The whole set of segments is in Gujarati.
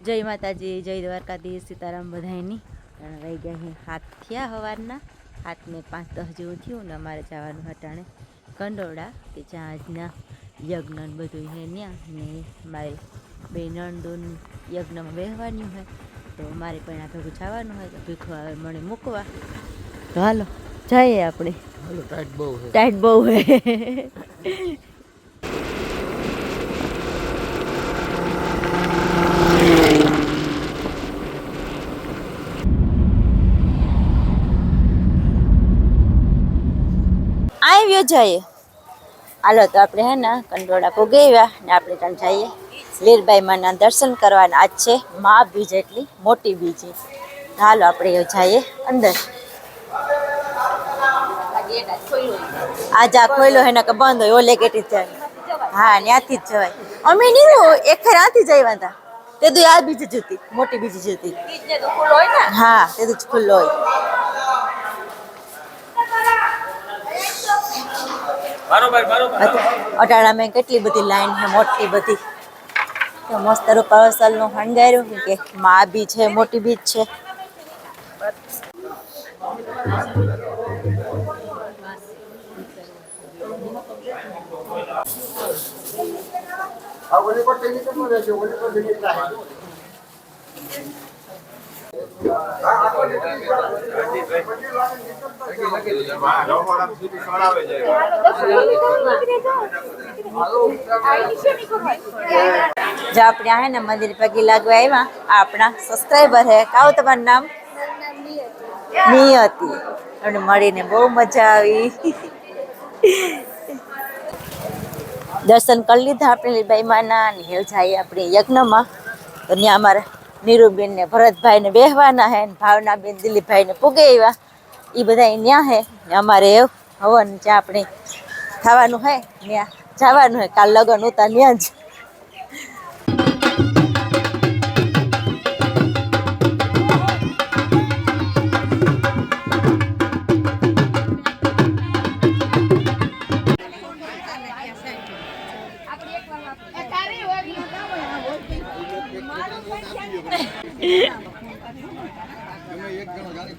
જય માતાજી જય દ્વારકાધીશ સીતારામ બધાયની. અને રહી ગયા અહીં હાથ થયા સવારના હાથને પાંચ દસ જેવું થયું ને અમારે જવાનું હટાણે કંડોળા કે જ્યાં આજના યજ્ઞ બધું હે ત્યાં ને મારે બે નણદોન યજ્ઞમાં બેહવાની હોય તો મારે પણ આ ભેગું જવાનું હોય તો ભીખો આવે મને મૂકવા. તો હાલો જઈએ આપણે. ટાઈટ બહુ ટાઈટ બહુ હે આવ્યો જઈએ હાલો તો આપણે હે ને કંડોળા પોગેવ્યા ને આપણે ત્યાં જઈએ. લીરબાઈ માના દર્શન કરવાના. આજ છે મા બીજ એટલી મોટી બીજ. હાલો આપણે યોજાઈએ જઈએ અંદર. આજ આ ખોયલો હે ને કે બંધ હોય ઓલે કેટી જાય. હા ત્યાંથી જ જવાય. અમે નહીં એક ખેર આથી જ આવ્યા હતા. તે તો આ બીજી જતી મોટી બીજી જતી હા તે દુ ખુલ્લો હોય. બરોબર મેં કેટલી બધી લાઈન છે મોટી બધી. તો મસ્ત રૂપાવસલનું હણગાર્યું કે મા બી છે મોટી બીજ છે. જો આપણે આ ને મંદિર પગી લાગવા આવ્યા આપણા સબસ્ક્રાઈબર હે. કાવ તમારું નામ? નિયતિ. અને મળીને બહુ મજા આવી. દર્શન કરી લીધા આપણે લીબાઈ માના અને હેલ જાય આપણે યજ્ઞમાં. તો અમારે નીરુબેન ને ભરતભાઈ ને બેહવાના હે ભાવના ભાવનાબેન દિલીપભાઈ ને પૂગે એવા. એ બધા ત્યાં હે. અમારે એવું હવન જે આપણે થવાનું હે. ત્યાં જવાનું હે. કાલ લગ્ન ઉતા ન્યા જ. તારી એક જણો ગાડી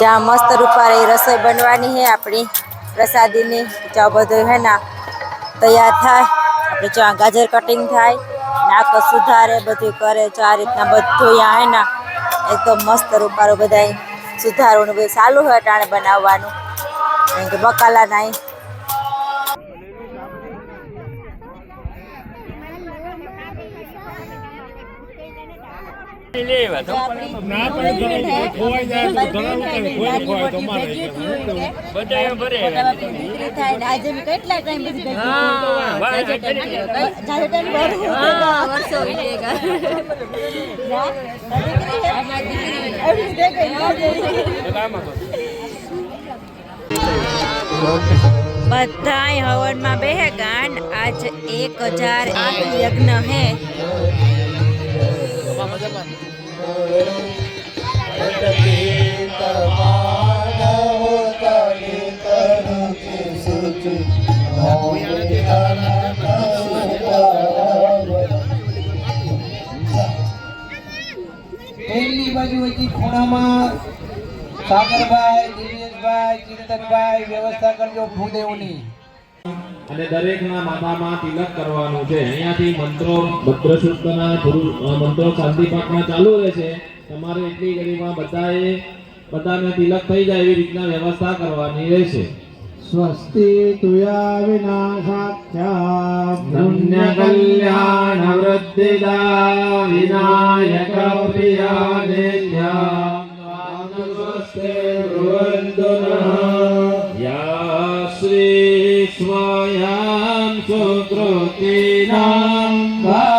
જ્યાં મસ્ત રૂપારી રસોઈ બનવાની છે આપણી પ્રસાદીની. જ્યાં બધું હે ને તૈયાર થાય. આપણે જ્યાં ગાજર કટિંગ થાય. નાક સુધારે બધું કરે. જો આ રીતના બધું અહીંયા હે ને એકદમ મસ્ત રૂપારો બધા સુધારવાનું બધું ચાલુ હોય ટાણે બનાવવાનું. કારણ કે બકાલા નાઈ બધા ભરે કેટલા ટાઈમ પછી હા, વાહ, વર્ષો બધાય હવનમાં બેહે ગાંડ આજ એક હજાર એક યજ્ઞ હે પહેલી બાજુ હતી ખૂણામાં સાગરભાઈ દિનેશભાઈ ચિંતનભાઈ વ્યવસ્થા કરજો ભૂદેવની. અને દરેકના માથામાં તિલક કરવાનું છે. અહીંયાથી મંત્રો ભદ્ર શુદ્ધના મંત્રો શાંતિપાઠના ચાલુ રહેશે તમારે એટલી ગરીમાં બધાએ બધાને તિલક થઈ જાય એવી રીતના વ્યવસ્થા કરવાની રહેશે. સ્વસ્તિ તુયા વિનાશાખ્યા ધન્ય કલ્યાણ વૃદ્ધિદા વિનાયક પ્રિયા યા Yam Sukrutinam Vah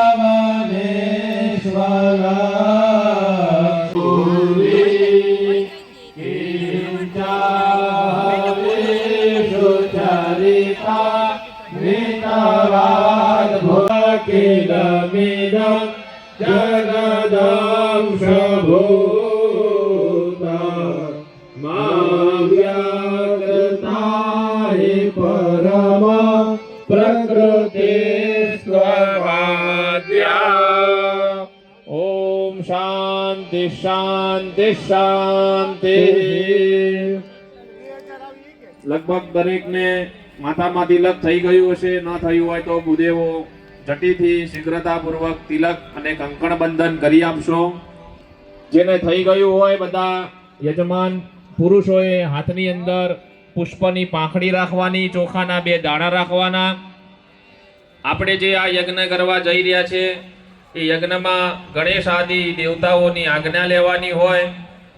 શાંતિ શાંતિ શાંતિ. લગભગ દરેકને માથામાં તિલક થઈ ગયું હશે, ન થયું હોય તો ભૂદેવો જટીથી શીઘ્રતાપૂર્વક તિલક અને કંકણ બંધન કરી આપશો. જેને થઈ ગયું હોય બધા યજમાન પુરુષોએ હાથની અંદર પુષ્પની પાંખડી રાખવાની, ચોખાના બે દાણા રાખવાના. આપણે જે આ યજ્ઞ કરવા જઈ રહ્યા છે એ યજ્ઞમાં ગણેશ આદિ દેવતાઓની આજ્ઞા લેવાની હોય,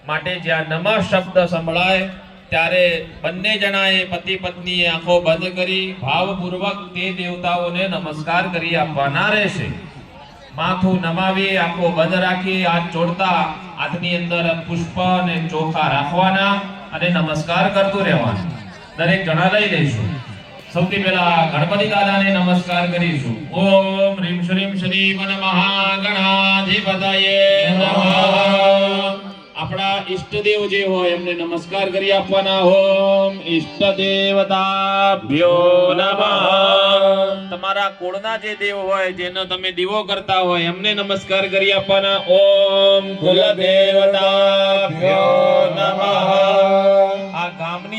માટે જ્યાં નમઃ શબ્દ સંભળાય, ત્યારે બંને જણાએ પતિ પત્નીએ આંખો બંધ કરી ભાવપૂર્વક તે દેવતાઓને નમસ્કાર કરી આપવાના રહેશે. માથું નમાવી, આંખો બંધ રાખી, હાથ જોડતા હાથની અંદર પુષ્પ અને ચોખા રાખવાના અને નમસ્કાર કરતું રહેવાનું. દરેક જણા લઈ લઈશું. સૌથી પહેલા ગણપતિ દાદાને નમસ્કાર કરીશું. ઓમ રીમ શ્રીમ શ્રી મહાગણાધિપતયે નમઃ. આપણા ઈષ્ટદેવ જે હોય એમને નમસ્કાર કરી આપવાના ઓમ ઈષ્ટ દેવતાભ્યો નમઃ. તમારા કુળના જે દેવ હોય, જેનો તમે દીવો કરતા હોય, એમને નમસ્કાર કરી આપવાના ઓમ કુલ દેવતાભ્યો નમઃ.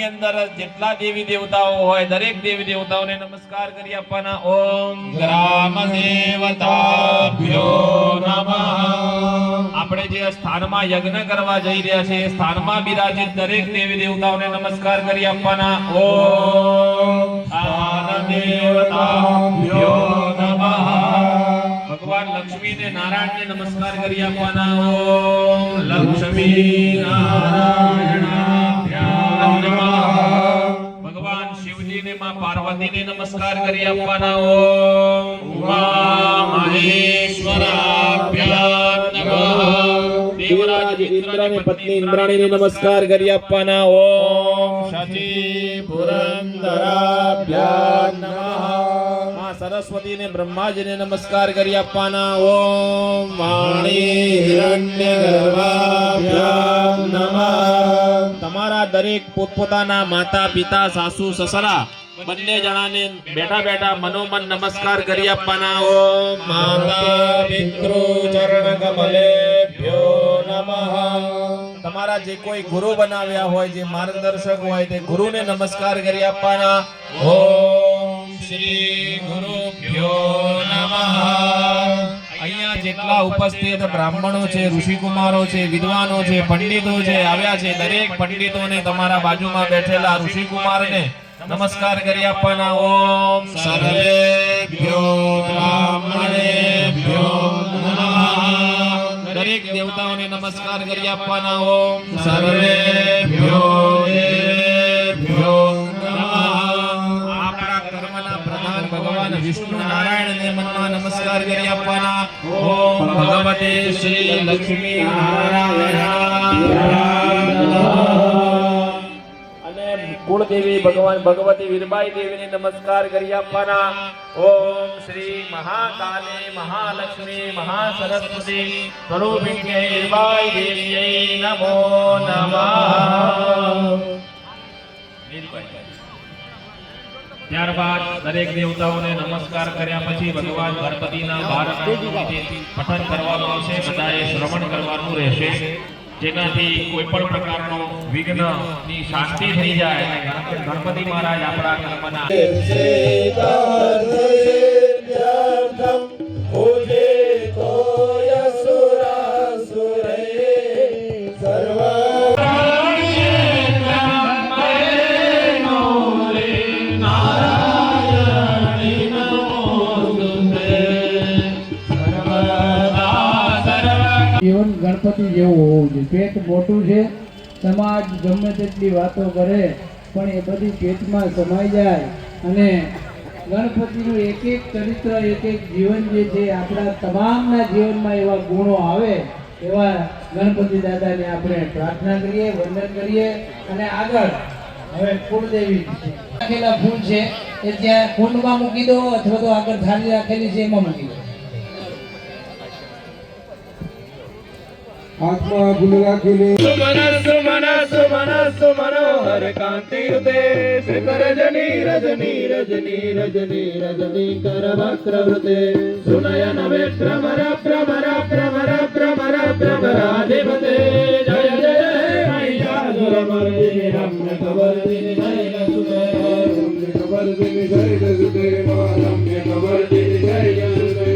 અંદર જેટલા દેવી દેવતાઓ હોય, દરેક દેવી દેવતાઓને નમસ્કાર કરી આપવાના. ઓમ ગ્રામ દેવતાભ્યો નમઃ. આપણે જે સ્થાનમાં યજ્ઞ કરવા જઈ રહ્યા છે સ્થાનમાં બિરાજિત દરેક દેવી દેવતાઓને નમસ્કાર કરી આપવાના. ઓમ સ્થાન દેવતાભ્યો નમઃ. ભગવાન લક્ષ્મી ને નારાયણ ને નમસ્કાર કરી આપવાના. ઓમ લક્ષ્મી નારાયણાભ્યામ ને પાર્વતી ને નમસ્કાર કરી આપવાના ઓમ. ઉમા મહેશ્વરાભ્યા નમઃ. દેવરાજ ઇન્દ્રની પત્ની ઇન્દ્રાણીને નમસ્કાર કરી આપવાના ઓમ. શચી પુરંદરાભ્યા નમઃ. માં સરસ્વતીને બ્રહ્માજીને નમસ્કાર કરી આપવાના ઓમ. વાણી હિરણ્યગર્ભાભ્યામ નમઃ. તમારા દરેક પોતપોતાના માતા પિતા સાસુ, સસરા બંને જણાને બેઠા બેઠા મનોમન નમસ્કાર કરી આપવાના. ઓમ માતા પિતૃ ચરણ કમલે તમારા જે કોઈ ગુરુ બનાવ્યા હોય, જે માર્ગદર્શક હોય, તે ગુરુને નમસ્કાર કરી આપવાના. ઓમ શ્રી ગુરુભ્યો અહીંયા જેટલા ઉપસ્થિત બ્રાહ્મણો છે, ઋષિકુમારો છે, વિદ્વાનો છે, પંડિતો છે, આવ્યા છે, દરેક પંડિતોને તમારા બાજુમાં બેઠેલા ઋષિકુમારને નમસ્કાર કરી આપવાના ઓમ સર્વે બ્રાહ્મણેભ્યો નમઃ. દરેક દેવતાઓને નમસ્કાર કરી આપવાના ઓમ સર્વે આપણા કર્મના પ્રધાન ભગવાન વિષ્ણુ નારાયણને મનમાં નમસ્કાર કરી આપવાના ઓમ ભગવતે શ્રી લક્ષ્મી નારાયણ. કુળદેવી ભગવાન ભગવતી વીરબાઈ દેવીને નમસ્કાર કરી આપવાના. ઓમ શ્રી મહાકાલે મહાલક્ષ્મી મહાસરસ્વતી સ્વરૂપિણ્ય વીરબાઈ દેવીએ નમો નમઃ. ત્યારબાદ દરેક દેવતાઓને નમસ્કાર કર્યા પછી ભગવાન ગણપતિના ભારત પઠન કરવાનું આવશે. બધાએ શ્રવણ કરવાનું રહેશે. જેનાથી કોઈ પણ પ્રકારનો વિઘ્નની શાંતિ થઈ જાય ગણપતિ મહારાજ આપણા કર્મના ગણપતિ જેવું હોવું જોઈએ. પેટ મોટું છે. સમાજ ગમે તેટલી વાતો કરે, પણ એ બધી પેટમાં સમાઈ જાય. અને ગણપતિનું એક એક ચરિત્ર એક એક જીવન જે છે, આપણા તમામના જીવનમાં એવા ગુણો આવે, એવા ગણપતિ દાદાને આપણે પ્રાર્થના કરીએ, વંદન કરીએ અને આગળ હવે કુળદેવી રાખેલા ફૂલ છે, એ ત્યાં કુંડમાં મૂકી દો અથવા તો આગળ થાળી રાખેલી છે, એમાં મૂકી દો. હાથમાં ફૂલ રાખીને. સુમન સુમન સુમન હર કાંતિ શિખર રજની રજની રજની રજની રજની કર વક્રવૃતે સુનયન વે પ્રમર પ્રમર પ્રમર ભ્રમર ભ્રમરાધિપતે જય જય મહિષાસુર મર્દિની રમ્ય કબર્દિની જય સુતે રમ્ય કબર જય જય જસુદેવા રમ્ય કબર દિન જય જસુદેવ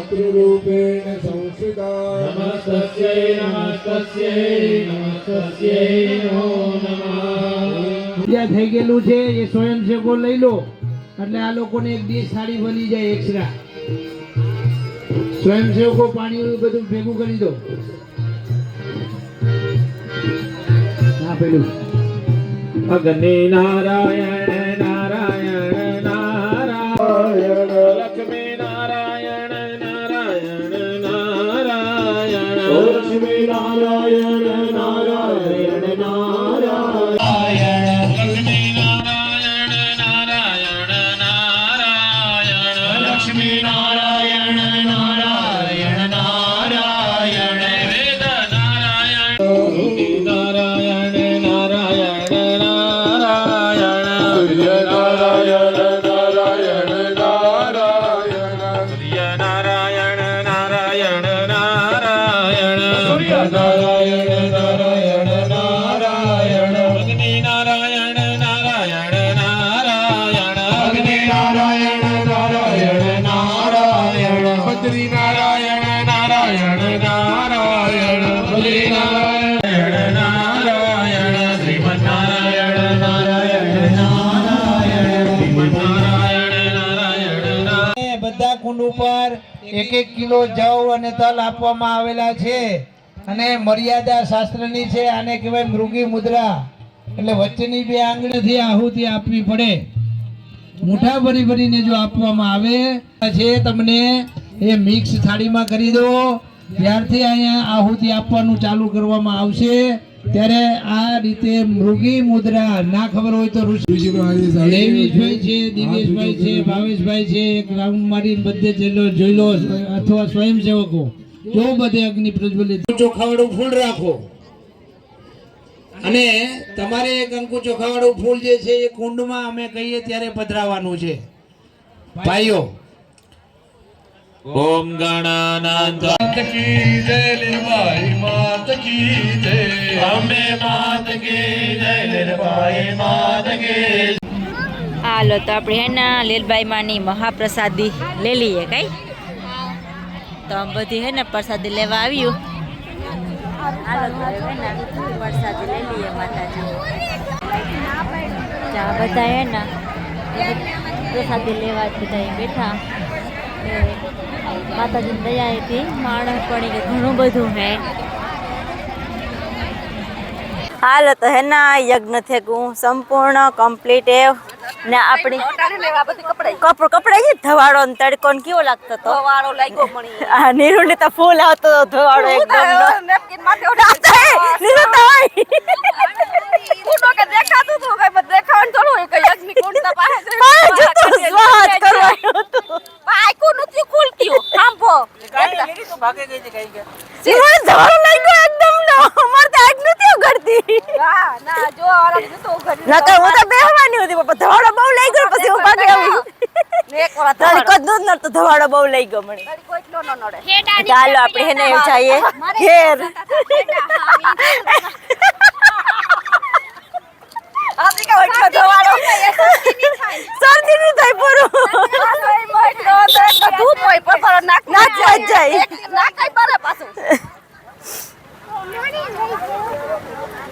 સર્વભૂતેષુ संस्थिता। नमस्तस्यै नमस्तस्यै नमस्तस्यै नमो नमः। ત્યાં થઈ ગયેલું છે એ સ્વયંસેવકો લઈ લો. એટલે આ લોકોને એક ડીશ સાડી બની જાય એક્સ્ટ્રા સ્વયંસેવકો પાણી બધું ભેગું કરી દો. હા પેલું. અગ્નિ નારાયણ કુંડ ઉપર એક એક કિલો જવ અને તલ આપવામાં આવેલા છે. અને મર્યાદા શાસ્ત્રની છે, આને કહેવાય મૃગી મુદ્રા. એટલે વચ્ચેની બે આંગળીથી આહુતિ આપવી પડે. મુઠા ભરી ભરીને જો આપવામાં આવે છે તમને એ મિક્સ થાળીમાં કરી દો. ત્યારથી અહીંયા આહુતિ આપવાનું ચાલુ કરવામાં આવશે. ત્યારે આ રીતે મૃગી મુદ્રા ના ખબર હોય તો ઋષિ દેવીશભાઈ છે દિવેશભાઈ છે ભાવેશભાઈ છે એક રાઉન્ડ મારીને બધે જેલો જોઈ લો અથવા સ્વયંસેવકો. જો બધે અગ્નિ પ્રજ્વલિત ચોખાવાળું ફૂલ રાખો. અને તમારે એ કંકુ ચોખાવાળું ફૂલ જે છે એ કુંડમાં અમે કહીએ ત્યારે પધરાવવાનું છે. ભાઈઓ ઓમ ગણાનાથ હાલો તો આપણે હે ને લીલબાઈ માની મહાપ્રસાદી લઈ લઈએ કઈ તો આમ બધી હે ને પ્રસાદી લેવા આવ્યું હાલો તો હવે હે ને પ્રસાદી લઈ લઈએ માતાજી ત્યાં બધા હે ને પ્રસાદી લેવા જ બધા અહીં બેઠા એ માતાજીની દયાએથી માણસ પણ કે ઘણું બધું હે. હાલ તો હેના યજ્ઞ થેગું સંપૂર્ણ કમ્પ્લીટ એ ને આપણી કપડ કપડાઈ છે ધવાડો ને તડકો ને કેવો લાગતો હતો? ધવાડો લાગ્યો મણી. આ નીરુ ને તો ફૂલ આવતો હતો ધવાડો એકદમ નેપકિન માથે માટે નીરુ તો સ્વાદ કરવાનું હતું. નીરુને ધવાડો લાગ્યો એકદમ નો. મારે તો આગ નથી ઉઘડતી નકર હું તો બેહવાની હતી પણ ધવાડો બહુ લઈ ગયો પછી હું ભાગે આવી તડકો જ નડતો ધવાડો બહુ લઈ ગયો મને. ચાલો આપણે હેને જઈએ ઘેર. શરદી નહીં થાય પૂરું. જ જાય